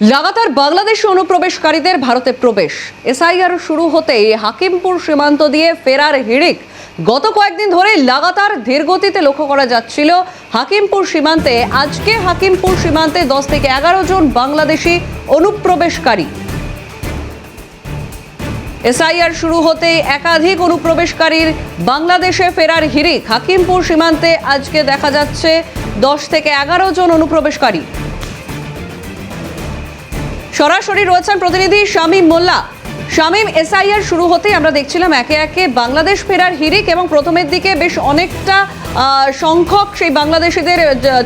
লাগাতার বাংলাদেশি অনুপ্রবেশকারীদের ভারতে প্রবেশ। এসআইআর শুরু হতেই হাকিমপুর সীমান্ত দিয়ে ফেরার হিড়িক গত কয়েকদিন ধরে লাগাতার ধীরগতিতে লক্ষ্য করা যাচ্ছিল হাকিমপুর সীমান্তে। আজকে হাকিমপুর সীমান্তে দশ থেকে এগারো জন বাংলাদেশি অনুপ্রবেশকারী। এসআইআর শুরু হতেই একাধিক অনুপ্রবেশকারীর বাংলাদেশে ফেরার হিড়িক। হাকিমপুর সীমান্তে আজকে দেখা যাচ্ছে দশ থেকে এগারো জন অনুপ্রবেশকারী। সরাসরি রয়েছেন প্রতিনিধি শামীম মোল্লা। শামীম এসআইআর শুরু হতেই আমরা দেখছিলাম একে একে বাংলাদেশ ফেরার হিরিক এবং প্রথমের দিকে বেশ অনেকটা সংখ্যক সেই বাংলাদেশিদের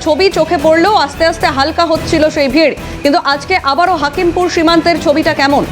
ছবি চোখে পড়লেও আস্তে আস্তে হালকা হচ্ছিল সেই ভিড়। কিন্তু আজকে আবারও হাকিমপুর সীমান্তের ছবিটা কেমন?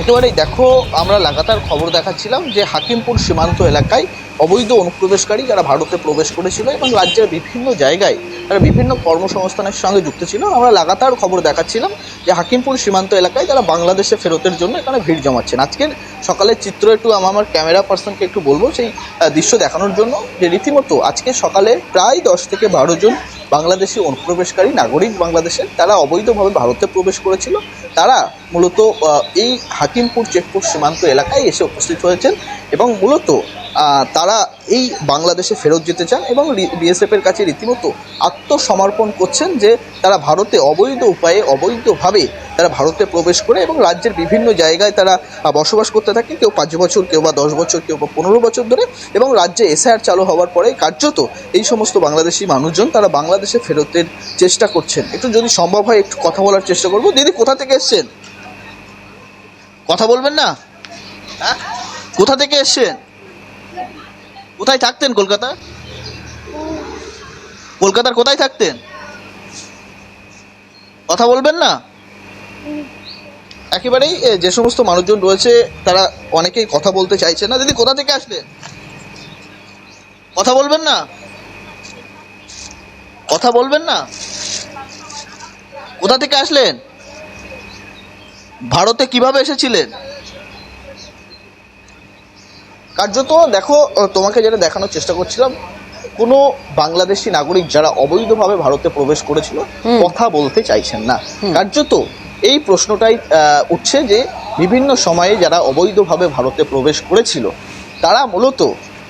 একেবারেই দেখো, আমরা লাগাতার খবর দেখাচ্ছিলাম যে হাকিমপুর সীমান্ত এলাকায় অবৈধ অনুপ্রবেশকারী যারা ভারতে প্রবেশ করেছিল এবং রাজ্যের বিভিন্ন জায়গায় তারা বিভিন্ন কর্মসংস্থানের সঙ্গে যুক্ত ছিল, আমরা লাগাতার খবর দেখাচ্ছিলাম যে হাকিমপুর সীমান্ত এলাকায় তারা বাংলাদেশে ফেরতের জন্য এখানে ভিড় জমাচ্ছেন। আজকের সকালের চিত্র একটু আমি আমার ক্যামেরা পার্সনকে একটু বলব, সেই দৃশ্য দেখানোর জন্য যে রীতিমতো আজকে সকালে প্রায় দশ থেকে বারো জন বাংলাদেশি অনুপ্রবেশকারী, নাগরিক বাংলাদেশের তারা অবৈধভাবে ভারতে প্রবেশ করেছিল। তারা মূলত এই হাকিমপুর চেকপোস্ট সীমান্ত এলাকায় এসে উপস্থিত হয়েছেন এবং মূলত তারা এই বাংলাদেশে ফেরত যেতে চান এবং বিএসএফের কাছে রীতিমতো আত্মসমর্পণ করছেন যে তারা ভারতে অবৈধ উপায়ে অবৈধভাবে তারা ভারতে প্রবেশ করে এবং রাজ্যের বিভিন্ন জায়গায় তারা বসবাস করতে থাকে। কেউ পাঁচ বছর, কেউ বা দশ বছর, কেউ বা পনেরো বছর ধরে এবং রাজ্যে এসআইআর চালু হওয়ার পরে কার্যত এই সমস্ত বাংলাদেশি মানুষজন তারা বাংলাদেশে ফেরতের চেষ্টা করছেন। একটু যদি সম্ভব হয় একটু কথা বলার চেষ্টা করব। দিদি, কোথা থেকে এসছেন? কথা বলবেন না? হ্যাঁ? কোথা থেকে এসছেন? কোথায় থাকতেন কলকাতা? কলকাতার কোথায় থাকতেন? কথা বলবেন না? একেবারেই যে সমস্ত মানুষজন রয়েছে তারা অনেকেই কথা বলতে চাইছে না। দিদি কোথা থেকে আসলেন কথা বলবেন না? কথা বলবেন না? কোথা থেকে আসলেন? ভারতে কীভাবে এসেছিলেন? কার্যত দেখো তোমাকে যেটা দেখানোর চেষ্টা করছিলাম কোনো বাংলাদেশি নাগরিক যারা অবৈধভাবে ভারতে প্রবেশ করেছিল কথা বলতে চাইছেন না। কার্যত এই প্রশ্নটাই উঠছে যে বিভিন্ন সময়ে যারা অবৈধভাবে ভারতে প্রবেশ করেছিল, তারা মূলত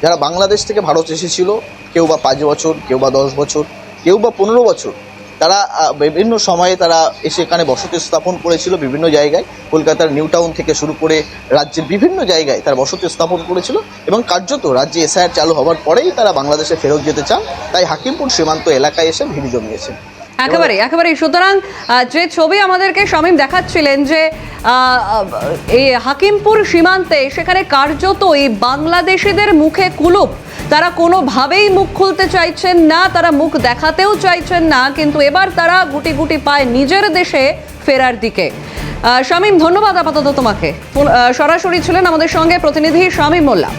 যারা বাংলাদেশ থেকে ভারত এসেছিল, কেউ বা পাঁচ বছর, কেউ বা দশ বছর, কেউ বা পনেরো বছর, তারা বিভিন্ন সময়ে তারা এসে এখানে বসতি স্থাপন করেছিল বিভিন্ন জায়গায়। কলকাতার নিউ টাউন থেকে শুরু করে রাজ্যের বিভিন্ন জায়গায় তারা বসতি স্থাপন করেছিল এবং কার্যত রাজ্যে এসআইআর চালু হওয়ার পরেই তারা বাংলাদেশে ফেরত যেতে চান। তাই হাকিমপুর সীমান্ত এলাকায় এসে ভিড় জমিয়েছে একেবারে একেবারে। সুতরাং যে ছবি আমাদেরকে শামীম দেখাচ্ছিলেন যে এই হাকিমপুর সীমান্তে সেখানে কার্যত এই বাংলাদেশিদের মুখে কুলুপ। তারা কোনোভাবেই মুখ খুলতে চাইছেন না, তারা মুখ দেখাতেও চাইছেন না, কিন্তু এবার তারা গুটি গুটি পায় নিজের দেশে ফেরার দিকে। শামীম, ধন্যবাদ আপাতত তোমাকে। সরাসরি ছিলেন আমাদের সঙ্গে প্রতিনিধি শামীম মোল্লা।